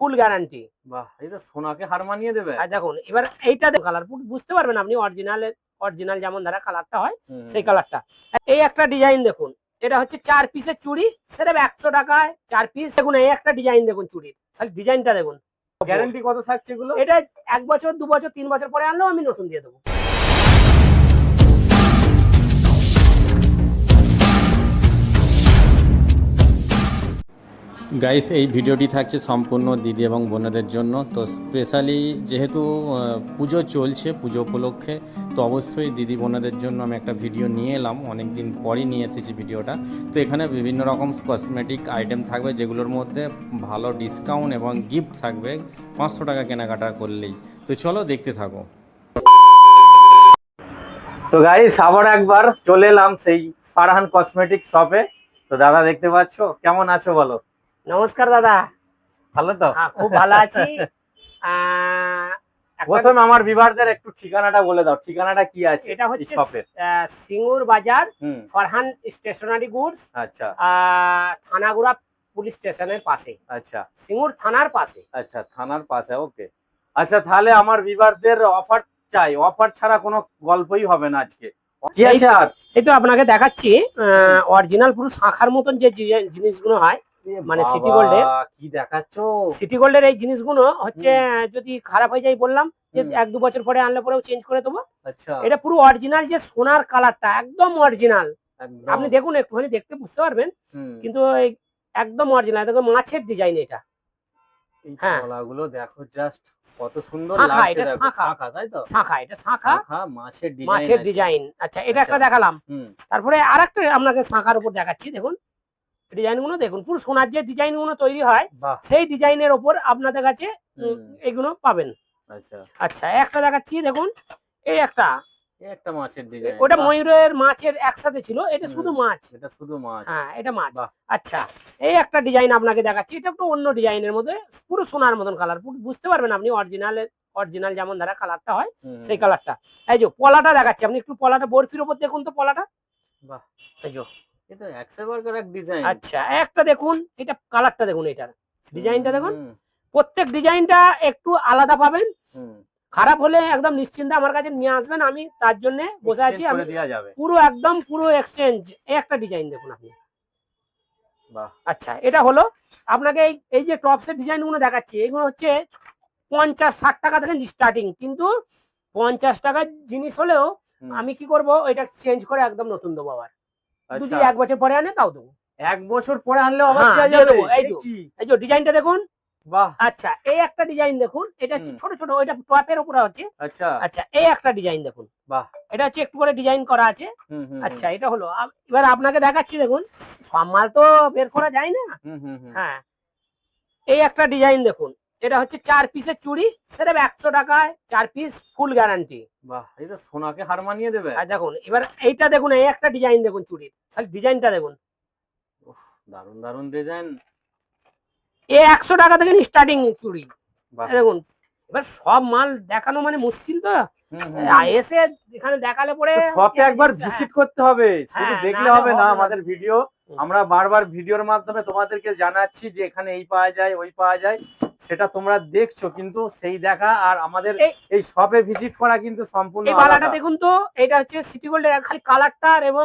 Full guarantee বাহ সোনাকে হার মানিয়ে দেবে। আর দেখুন এবার এইটা কালার বুঝতে পারবেন আপনি অরিজিনাল অরিজিনাল যেমন দ্বারা কালারটা হয় সেই কালারটা এই একটা ডিজাইন দেখুন এটা হচ্ছে চার পিসের চুড়ি সেটা একশো টাকায় চার পিস দেখুন এই একটা ডিজাইন দেখুন চুড়ির খালি ডিজাইনটা দেখুন। গ্যারান্টি কত থাকছে এগুলো? এটা এক বছর দু বছর তিন বছর পরে আনলেও আমি নতুন দিয়ে দেবো। গাইস এই ভিডিওটি থাকছে সম্পূর্ণ দিদি এবং বোনেদের জন্য। তো স্পেশালি যেহেতু পুজো চলছে, পুজো উপলক্ষে, তো অবশ্যই দিদি বোনেদের জন্য আমি একটা ভিডিও নিয়ে এলাম। অনেক দিন পরই নিয়ে এসেছি ভিডিওটা। তো এখানে বিভিন্ন রকম কসমেটিক আইটেম থাকবে, যেগুলোর মধ্যে ভালো ডিসকাউন্ট এবং গিফট থাকবে, পাঁচশো টাকা কেনাকাটা করলেই। তো চলো দেখতে থাকো। তো গাইস আবার একবার চলে এলাম সেই ফারহান কসমেটিক শপে তো দাদা দেখতে পাচ্ছ? কেমন আছো বলো? নমস্কার দাদা। ভালো তো? হ্যাঁ, খুব ভালো আছি। প্রথমে আমার বিভারদের একটু ঠিকানাটা বলে দাও। ঠিকানাটা কি আছে এটা হচ্ছে সিঙ্গুর বাজার ফরহান স্টেশনারি গুডস আচ্ছা। থানাগুড়া পুলিশ স্টেশনের পাশে। আচ্ছা। সিঙ্গুর থানার পাশে। আচ্ছা থানার পাশে ওকে। আচ্ছা তাহলে আমার বিভারদের অফার চাই। অফার ছাড়া কোনো গল্পই হবে না আজকে। কি আছে আর? এই তো আপনাকে দেখাচ্ছি অরিজিনাল পুরো শাখার মতন যে জিনিসগুলো হয় মানে সিটি গোল্ডের কি দেখাচ্ছ? সিটি গোল্ডের এই জিনিসগুলো হচ্ছে যদি খারাপ হয়ে যায় বললাম যে এক দু বছর পরে আনলে পরেও চেঞ্জ করে দেবো। আচ্ছা। এটা পুরো অরিজিনাল যে সোনার কালারটা একদম অরিজিনাল আপনি দেখুন একটুখানি দেখতে বুঝতে পারবেন। কিন্তু একদম অরিজিনাল দেখো মাছের ডিজাইন এটা। এই হ্যাঁ। কলাগুলো দেখো জাস্ট কত সুন্দর শাঁখা, লাগছে এটা দেখো। শাঁখা। শাঁখা তাই তো? শাঁখা এটা শাঁখা। শাঁখা মাছের ডিজাইন মাছের ডিজাইন আচ্ছা এটা একটা আচ্ছা। দেখালাম তারপরে আর একটা আপনাকে শাঁখার উপর দেখাচ্ছি দেখুন। ডিজাইনগুলো দেখুন পুরো সোনার যে ডিজাইনগুলো তৈরি হয় সেই ডিজাইনের ওপর আপনাদের কাছে এগুলো পাবেন। আচ্ছা। আচ্ছা একটা দেখাচ্ছি দেখুন এই একটা। একটা মাছের ডিজাইন ওটা ময়ূরের মাছের একসাথে ছিল এটা শুধু মাছ। এটা শুধু মাছ। হ্যাঁ এটা মাছ। আচ্ছা এই একটা ডিজাইন আপনাকে দেখাচ্ছি এটা একটু অন্য ডিজাইনের মধ্যে পুরো সোনার মতন কালার বুঝতে পারবেন আপনি অরিজিনালের অরিজিনাল যেমন দ্বারা কালারটা হয় সেই কালারটা এই যে পলাটা দেখাচ্ছি আপনি একটু পলাটা বরফির উপর দেখুন তো পলাটা। বাহ। এই যে। আচ্ছা একটা দেখুন এটা কালারটা দেখুন এটার। ডিজাইনটা দেখুন। প্রত্যেক ডিজাইনটা একটু আলাদা পাবেন। খারাপ হলে একদম নিশ্চিন্তে আমার কাছে নিয়ে আসবেন আমি তার জন্য বসে আছি আমি পুরো একদম পুরো এক্সচেঞ্জ একটা ডিজাইন দেখুন আপনি। বাহ। আচ্ছা এটা হলো আপনাকে এই যে টপসের ডিজাইনগুলো দেখাচ্ছি এগুলো হচ্ছে পঞ্চাশ ষাট টাকা থেকে স্টার্টিং কিন্তু পঞ্চাশ টাকার জিনিস হলেও আমি কি করব এটা চেঞ্জ করে একদম নতুন দেবো আবার। যদি আচ্ছা এক বছর পরে আনে তাও দেবো। এক বছর পরে আনলে আবার হ্যাঁ, দিয়ে দেবো, এই তো। এই যে ডিজাইনটা দেখুন। বাহ। আচ্ছা এই একটা ডিজাইন দেখুন। এটা হচ্ছে ছোট ছোট ওইটা টপের উপরে হচ্ছে আচ্ছা। আচ্ছা এই একটা ডিজাইন দেখুন। বাহ। এটা হচ্ছে একটু করে ডিজাইন করা আছে। আচ্ছা এটা হলো এবার আপনাকে দেখাচ্ছি দেখুন। সব মাল তো বের করা যায় না। হ্যাঁ। এই একটা ডিজাইন দেখুন। এটা হচ্ছে চার পিসের চুড়ি সেটা একশো টাকায় চার পিস ফুল গ্যারান্টি বাহ এই সোনাকে হার মানিয়ে দেবে। আর দেখুন এবার এইটা দেখুন এই একটা ডিজাইন দেখুন চুড়ির। খালি ডিজাইনটা দেখুন। দারুণ দারুণ ডিজাইন এ একশো টাকা থেকে স্টার্টিং চুড়ি। দেখুন এবার সব মাল দেখানো মানে মুশকিল তো। এসে এখানে দেখালে পরে শপে একবার হ্যাঁ, ভিজিট করতে হবে। শুধু হ্যাঁ, দেখলে হবে না। আমাদের ভিডিও আমরা বারবার ভিডিওর মাধ্যমে তোমাদেরকে জানাচ্ছি যে এখানে এই পাওয়া যায় ওই পাওয়া যায়। সেটা তোমরা দেখছ কিন্তু সেই দেখা আর আমাদের এই- শপে ভিজিট করা কিন্তু সম্পূর্ণ এই বালাটা দেখুন তো এটা হচ্ছে সিটি গোল্ডের খালি কালারটা আর এবং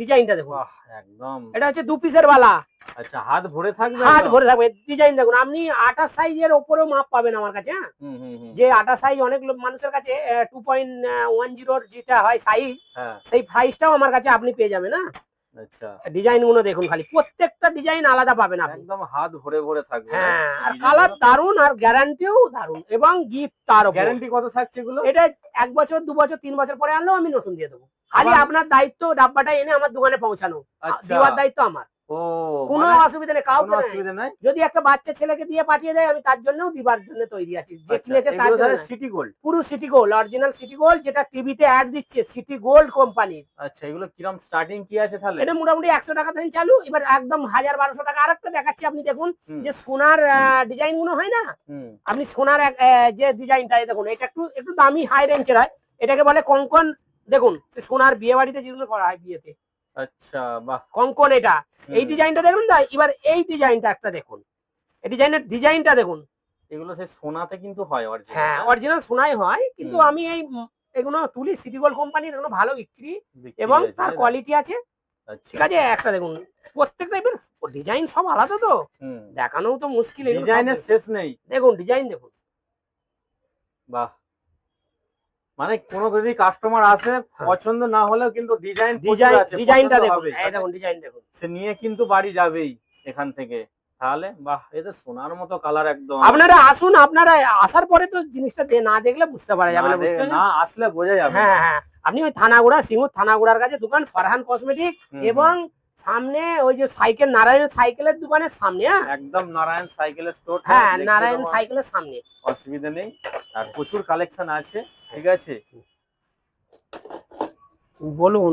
ডিজাইনটা দেখুন। একদম। এটা হচ্ছে দু পিসের বালা আচ্ছা হাত ভরে থাকবে হাত ভরে থাকবে ডিজাইন দেখুন। আপনি আটা সাইজের ওপরেও মাপ পাবেন আমার কাছে হ্যাঁ। যে আটা সাইজ অনেক মানুষের কাছে টু পয়েন্ট ওয়ান জিরোর যেটা হয় সাইজ হ্যাঁ। সেই সাইজটাও আমার কাছে আপনি পেয়ে যাবেন না আচ্ছা। ডিজাইনগুলো দেখুন খালি প্রত্যেকটা ডিজাইন আলাদা পাবেন আপনি। একদম হাত ভরে ভরে থাকবে। হ্যাঁ আর কালার দারুণ আর গ্যারান্টিও দারুণ এবং গিফট তার গ্যারান্টি কত থাকছে গুলো এটা এক বছর দু বছর তিন বছর পরে আনলেও আমি নতুন দিয়ে দেবো। খালি আপনার দায়িত্ব ডাব্বাটা এনে আমার দোকানে পৌঁছানো। আচ্ছা। দেওয়ার দায়িত্ব আমার। ও কোনো মানে অসুবিধা নেই কাউকে অসুবিধা নাই? যদি একটা বাচ্চা ছেলেকে দিয়ে পাঠিয়ে দেয় আমি তার জন্যও দিবার জন্য তৈরি আছি। যে আচ্ছা, কিনেছে তার জন্য। সিটি গোল্ড পুরো City Gold original City Gold যেটা টিভিতে অ্যাড দিচ্ছে সিটি গোল্ড কোম্পানির আচ্ছা এগুলো কিরম স্টার্টিং কি আছে তাহলে? এটা মোটামুটি একশো টাকা থেকে চালু এবার একদম হাজার বারোশো টাকা। আরেকটা দেখাচ্ছি আপনি দেখুন যে সোনার ডিজাইনগুলো হয় না? আপনি সোনার যে ডিজাইনটা দেখুন এটা একটু একটু দামি হাই রেঞ্জের হয়। এটাকে বলে কঙ্কন দেখুন সোনার বিয়ে বাড়িতে যেগুলো করা হয় বিয়েতে। আচ্ছা বাহ কঙ্কন এটা এই ডিজাইনটা দেখুন না এবার এই ডিজাইনটা একটা দেখুন। এই ডিজাইনের ডিজাইনটা দেখুন। এগুলো সেই সোনাতে কিন্তু হয় অরিজিনাল হ্যাঁ অরিজিনাল সোনাই হয় কিন্তু আমি এই এগুলো তুলি সিটি গোল্ড কোম্পানির এগুলো ভালো বিক্রি এবং তার কোয়ালিটি আছে। ঠিক আছে একটা দেখুন প্রত্যেকটা এবার ডিজাইন সব আলাদা তো। দেখানোও তো মুশকিল ডিজাইনের শেষ নেই। দেখুন ডিজাইন দেখুন। বাহ মানে কোনো যদি কাস্টমার আসে হ্যাঁ। পছন্দ না হলেও কিন্তু ডিজাইন ডিজাইন ডিজাইনটা দেখুন। এই দেখুন ডিজাইন দেখুন। সে নিয়ে কিন্তু বাড়ি যাবেই এখান থেকে। তাহলে বাহ এটা সোনার মতো কালার একদম। আপনারা আসুন আপনারা আসার পরে তো জিনিসটা না দেখলে বুঝতে পারা যাবে না না আসলে বোঝা যাবে। হ্যাঁ হ্যাঁ। আপনি ওই থানাগুড়া সিঙ্গুর থানাগুড়ার কাছে দোকান ফারহান কসমেটিক এবং সামনে ওই যে সাইকেল নারায়ণ সাইকেলের দোকানের সামনে হ্যাঁ? একদম নারায়ণ সাইকেলের স্টোর হ্যাঁ নারায়ণ সাইকেলের সামনে। অসুবিধা নেই। আর প্রচুর কালেকশন আছে ঠিক আছে? বলুন।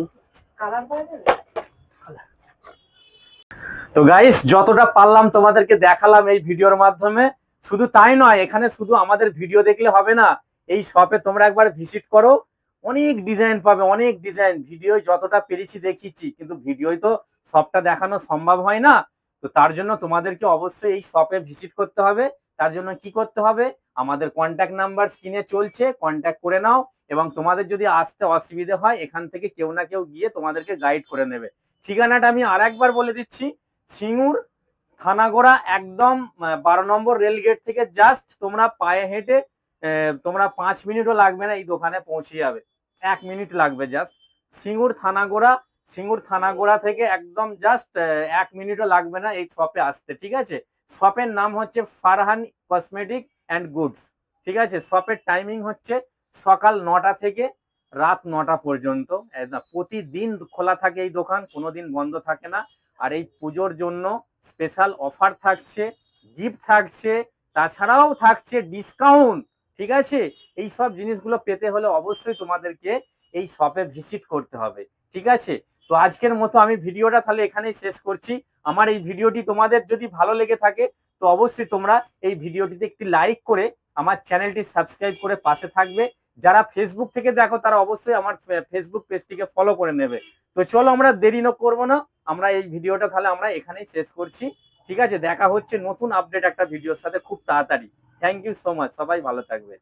তো গাইস যতটা পারলাম তোমাদেরকে দেখালাম এই ভিডিওর মাধ্যমে শুধু তাই নয় এখানে শুধু আমাদের ভিডিও দেখলে হবে না এই শপে তোমরা একবার ভিজিট করো। অনেক ডিজাইন পাবে অনেক ডিজাইন ভিডিও যতটা পেরেছি দেখিয়েছি কিন্তু ভিডিওই তো সবটা দেখানো সম্ভব হয় না, তো তার জন্য তোমাদেরকে অবশ্যই এই শপে ভিজিট করতে হবে। তার জন্য কি করতে হবে? আমাদের কন্ট্যাক্ট নাম্বার স্ক্রিনে চলছে কন্ট্যাক্ট করে নাও এবং তোমাদের যদি আসতে অসুবিধে হয়, এখান থেকে কেউ না কেউ গিয়ে তোমাদেরকে গাইড করে নেবে। ঠিকানাটা আমি আর একবার বলে দিচ্ছি, সিঙ্গুর, থানাগোড়া, একদম বারো নম্বর রেল গেট থেকে জাস্ট তোমরা পায়ে হেঁটে তোমরা পাঁচ মিনিটও লাগবে না, এই দোকানে পৌঁছে যাবে। এক মিনিট লাগবে জাস্ট সিঙ্গুর, থানাগোড়া সিঙ্গুর থানাগোড়া থেকে একদম জাস্ট এক মিনিটও লাগবে না এই শপে আসতে, ঠিক আছে? শপের নাম হচ্ছে ফারহান কসমেটিক অ্যান্ড গুডস ঠিক আছে? শপের টাইমিং হচ্ছে সকাল নটা থেকে রাত নটা পর্যন্ত। প্রতিদিন খোলা থাকে এই দোকান, কোনোদিন বন্ধ থাকে না। আর এই পুজোর জন্য স্পেশাল অফার থাকছে গিফট থাকছে, তাছাড়াও থাকছে ডিসকাউন্ট ঠিক আছে? এই সব জিনিসগুলো পেতে হলে অবশ্যই তোমাদেরকে এই শপে ভিজিট করতে হবে, ঠিক আছে? তো আজকের মতো আমি ভিডিওটা তাহলে এখানেই শেষ করছি। আমার এই ভিডিওটি তোমাদের যদি ভালো লেগে থাকে, তো অবশ্যই তোমরা এই ভিডিওটিতে একটি লাইক করে আমার চ্যানেলটি সাবস্ক্রাইব করে পাশে থাকবে। যারা ফেসবুক থেকে দেখো, তারা অবশ্যই আমার ফেসবুক পেজটিকে ফলো করে নেবে। তো চলো আমরা দেরি না করব না, আমরা এই ভিডিওটা তাহলে আমরা এখানেই শেষ করছি। ঠিক আছে? দেখা হচ্ছে নতুন আপডেট একটা ভিডিওর সাথে খুব তাড়াতাড়ি। থ্যাংক ইউ সো মাচ সবাই ভালো থাকবে